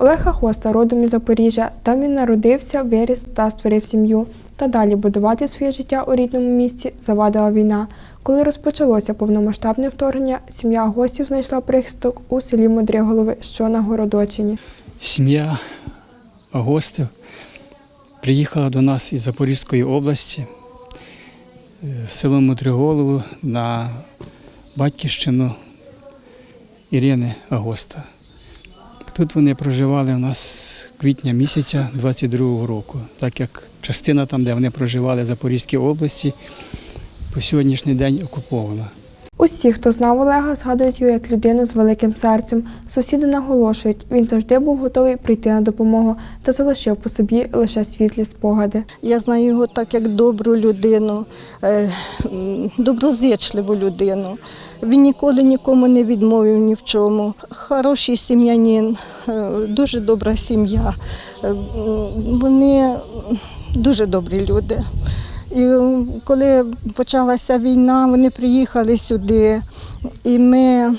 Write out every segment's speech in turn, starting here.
Олег Ахоста родом із Запоріжжя. Там він народився, виріс та створив сім'ю. Та далі будувати своє життя у рідному місті завадила війна. Коли розпочалося повномасштабне вторгнення, сім'я гостів знайшла прихисток у селі Мудриголови, що на Городочині. Сім'я гостів приїхала до нас із Запорізької області е, в село Мудриголову на батьківщину Ірини Агоста. Тут вони проживали у нас квітня місяця 22-го року, так як частина там, де вони проживали в Запорізькій області, по сьогоднішній день окупована. Усі, хто знав Олега, згадують його як людину з великим серцем. Сусіди наголошують, він завжди був готовий прийти на допомогу та залишив по собі лише світлі спогади. Я знаю його так як добру людину, е, доброзичливу людину. Він ніколи нікому не відмовив ні в чому. Хороший сім'янин, е, дуже добра сім'я. Е, Вони дуже добрі люди. І коли почалася війна, вони приїхали сюди, і ми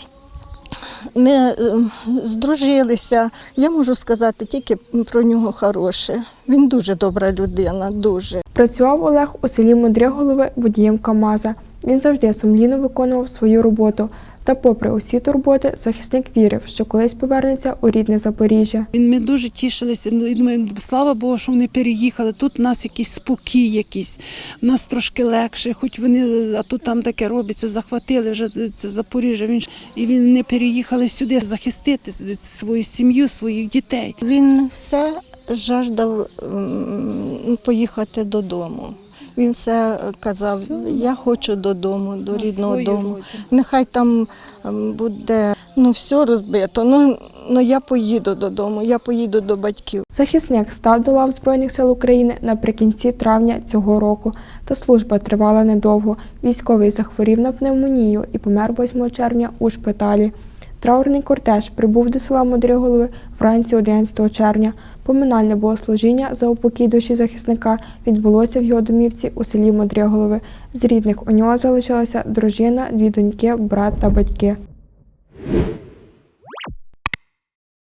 ми здружилися. Я можу сказати тільки про нього хороше. Він дуже добра людина, дуже. Працював Олег у селі Мудриголове водієм КАМАЗа. Він завжди сумлінно виконував свою роботу. Та, попри усі турботи, захисник вірив, що колись повернеться у рідне Запоріжжя. Він ми дуже тішилися. Ну думаємо, слава Богу, що вони переїхали. Тут у нас якийсь спокій, якийсь у нас трошки легше. Хоч вони, а тут там таке робиться, захватили вже це Запоріжжя. Він і він не переїхали сюди захистити свою сім'ю, своїх дітей. Він все жаждав поїхати додому. Він все казав, я хочу додому, до рідного дому. Нехай там ем, буде ну, все розбито. Ну, ну я поїду додому, я поїду до батьків. Захисник став до лав Збройних сил України наприкінці травня цього року. Та служба тривала недовго. Військовий захворів на пневмонію і помер 8 червня у шпиталі. Траурний кортеж прибув до села Мудриголови вранці 11 червня. Поминальне богослужіння за упокій душі захисника відбулося в його домівці у селі Мудриголови. З рідних у нього залишилася дружина, дві доньки, брат та батьки.